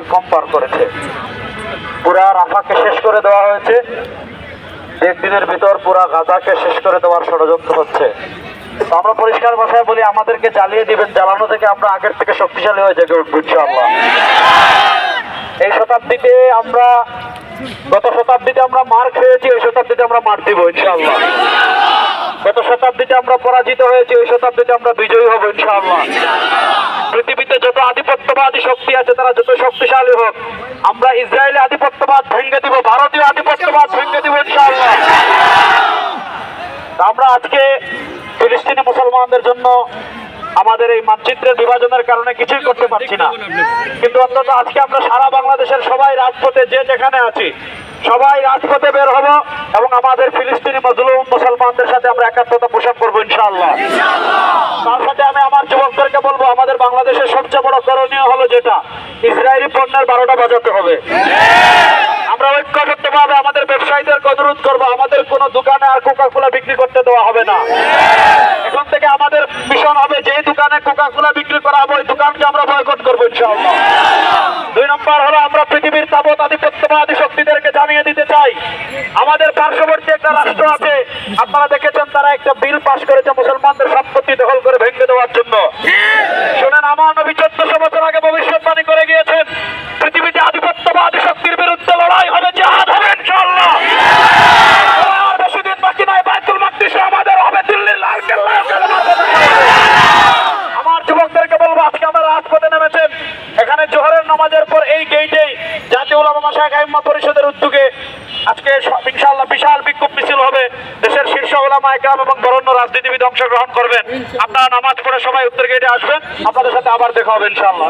কম পার করেছে। পুরা রাফাকে শেষ করে দেওয়া হয়েছে। একদিনের ভিতর পুরা গাজাকে শেষ করে দেওয়ার ষড়যন্ত্র হচ্ছে। আমরা পরিষ্কার ভাষায় বলি, আমাদেরকে জ্বালিয়ে দিবেন। জ্বালানো থেকে আমরা আগের থেকে শক্তিশালী হয়ে উঠবো, ইনশাআল্লাহ। এই শতাব্দীতে আমরা, গত শতাব্দীতে আমরা মার খেয়েছি, এই শতাব্দীতে আমরা মার দিব, ইনশাআল্লাহ। গত শতাব্দীতে আমরা পরাজিত হয়েছি, এই শতাব্দীতে আমরা বিজয়ী হব, ইনশাআল্লাহ। আধিপত্যবাদী শক্তি আছে, তারা যত শক্তিশালী হোক, আমরা ইসরায়েলি আধিপত্যবাদ ভেঙে দিব, ভারতীয় আধিপত্যবাদ ভেঙে দিব আমরা আজকে ফিলিস্তিনি মুসলমানদের জন্য আমাদের এই মানচিত্রের বিভাজনের কারণে কিছুই করতে পারছি না। কিন্তু অন্তত আজকে আমরা সারা বাংলাদেশের সবাই রাজপথে যে যেখানে আছি, সবাই রাজপথে বের হব এবং আমাদের ফিলিস্তিনি মজলুম মুসলমানদের সাথে আমরা একাত্মতা পোষণ করব ইনশাআল্লাহ। তার সাথে আমি আমার যুবকদেরকে বলব, আমাদের বাংলাদেশের সবচেয়ে বড় স্মরণীয় হলো যেটা, ইসরায়েলি পণ্যের বারোটা বাজাতে হবে। আমরা ঐক্যবদ্ধভাবে আমাদের ব্যবসায়ীদেরকে অনুরোধ করব, আমাদের কোনো দোকানে আর কোকা কোলা বিক্রি করতে দেওয়া হবে না। এখন থেকে আমাদের মিশন হবে যে দোকানে কোকা কোলা বিক্রি করা হবে, ওই দোকানকে আমরা বয়কট করব, ইনশাআল্লাহ। নম্বর হলো আমরা পৃথিবীর তাবৎ আধিপত্যবাদী শক্তিদেরকে জানিয়ে দিতে চাই। আমাদের পার্শ্ববর্তী একটা রাষ্ট্র আছে। আপনারা দেখেছেন তারা একটা বিল পাশ করেছে মুসলমানদের সম্পত্তি দখল করে ভেঙে দেওয়ার জন্য। শোনেন আমার নবী চোদ্দশো বছর আজকে ইনশাল্লাহ বিশাল বিক্ষোভ মিছিল হবে। দেশের শীর্ষ ওলামা একরাম এবং বরণ্য রাজনীতিবিদ অংশগ্রহণ করবেন। আপনারা নামাজ পড়ে সবাই উত্তর গেটে আসবেন। আপনাদের সাথে আবার দেখা হবে ইনশাল্লাহ